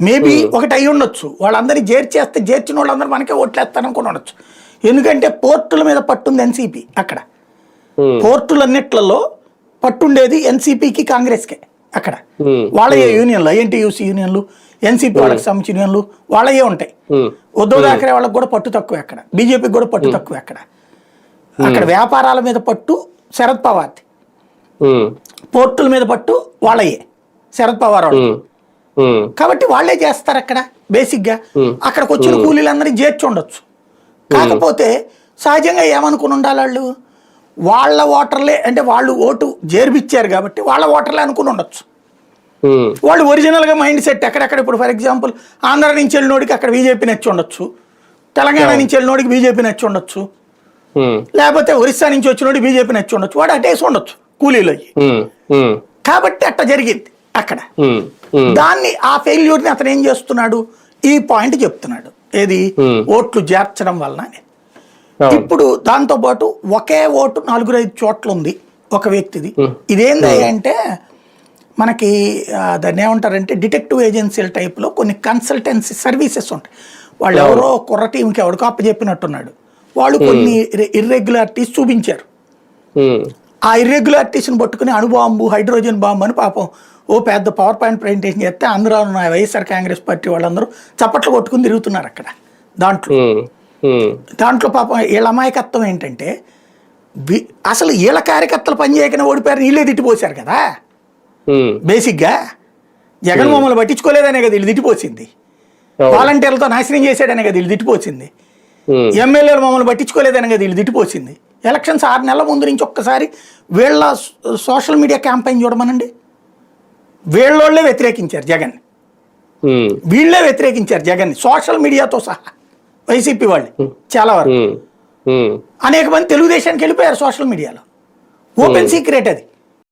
Maybe ఒకటి అయి ఉండొచ్చు. వాళ్ళందరినీ చేర్చేస్తే చేర్చిన వాళ్ళందరూ మనకే ఓట్లేస్తారనుకుని ఉండొచ్చు. ఎందుకంటే పోర్టుల మీద పట్టుంది ఎన్సీపీ అక్కడ. ఉమ్, పోర్టులన్నిట్లలో పట్టుండేది ఎన్సీపీకి కాంగ్రెస్కే అక్కడ. ఉమ్, వాళ్ళయే యూనియన్లు ఎన్టీయూసీ యూనియన్లు ఎన్సీపీ వాళ్ళకి సంబంధించిన యూనియన్లు వాళ్ళయే ఉంటాయి. ఉమ్, ఉద్ధవ్ ఠాకరే వాళ్ళకి కూడా పట్టు తక్కువ అక్కడ. బీజేపీకి కూడా పట్టు తక్కువ అక్కడ. అక్కడ వ్యాపారాల మీద పట్టు శరద్ పవార్ది. పోర్టుల మీద పట్టు వాళ్ళయే. శరద్ పవార్ వాళ్ళు. కాబట్టి వాళ్ళే చేస్తారు అక్కడ బేసిక్గా అక్కడికి వచ్చిన కూలీలందరినీ చేర్చి ఉండొచ్చు కాకపోతే సహజంగా ఏమనుకుని ఉండాలి వాళ్ళు వాళ్ళ ఓటర్లే అంటే వాళ్ళు ఓటు చేర్పిచ్చారు కాబట్టి వాళ్ళ ఓటర్లే అనుకుని ఉండొచ్చు. వాళ్ళు ఒరిజినల్గా మైండ్ సెట్ ఎక్కడెక్కడ? ఇప్పుడు ఫర్ ఎగ్జాంపుల్ ఆంధ్ర నుంచి వెళ్ళినోడికి అక్కడ బీజేపీ నచ్చి ఉండొచ్చు తెలంగాణ నుంచి వెళ్ళినోడికి బీజేపీ నచ్చి ఉండొచ్చు లేకపోతే ఒరిస్సా నుంచి వచ్చినోడికి బీజేపీ నచ్చి ఉండొచ్చు వాడు అటేసి ఉండొచ్చు కూలీలు కాబట్టి అట్ట జరిగింది. అక్కడ. దాన్ని ఆ ఫెయిల్యూర్ని అతను ఏం చేస్తున్నాడు? ఈ పాయింట్ చెప్తున్నాడు. ఏది. ఓట్లు చేర్చడం వలన. ఇప్పుడు దాంతోపాటు ఒకే ఓటు నలుగురు ఐదు చోట్ల ఉంది ఒక వ్యక్తిది. ఇదేంది అంటే మనకి దాన్ని ఏమంటారంటే డిటెక్టివ్ ఏజెన్సీల టైప్లో కొన్ని కన్సల్టెన్సీ సర్వీసెస్ ఉంటాయి. వాళ్ళు ఎవరో కుర్ర టీంకి ఎవరికో అప్పచెప్పినట్టున్నాడు. వాళ్ళు కొన్ని ఇర్రెగ్యులారిటీస్ చూపించారు. ఆ ఇర్రెగ్యులారిటీస్ని పట్టుకుని అణుబాంబు హైడ్రోజన్ బాంబు అని పాపం ఓ పెద్ద పవర్ పాయింట్ ప్రజెంటేషన్ చేస్తే అందరూ ఉన్న వైఎస్ఆర్ కాంగ్రెస్ పార్టీ వాళ్ళందరూ చప్పట్లు కొట్టుకుని తిరుగుతున్నారు అక్కడ దాంట్లో. దాంట్లో పాపం వీళ్ళ అమాయకత్వం ఏంటంటే అసలు వీళ్ళ కార్యకర్తలు పనిచేయకనే ఓడిపోయారు వీళ్ళే తిట్టిపోశారు కదా. బేసిక్గా జగన్ మమ్మల్ని పట్టించుకోలేదనే కదా వీళ్ళు తిట్టిపోసింది. వాలంటీర్లతో నాశనం చేశాడనే కదా వీళ్ళు తిట్టిపోసింది. ఎమ్మెల్యేలు మమ్మల్ని పట్టించుకోలేదని కదా వీళ్ళు తిట్టిపోసింది. ఎలక్షన్స్ ఆరు నెలల ముందు నుంచి ఒక్కసారి వీళ్ళ సోషల్ మీడియా క్యాంపెయిన్ చూడమనండి. వీళ్ళోళ్ళే వ్యతిరేకించారు జగన్. వీళ్ళే వ్యతిరేకించారు జగన్ సోషల్ మీడియాతో సహా వైసీపీ వాళ్ళు చాలా వరకు. అనేక మంది తెలుగుదేశానికి వెళ్ళిపోయారు సోషల్ మీడియాలో. ఓపెన్ సీక్రెట్ అది.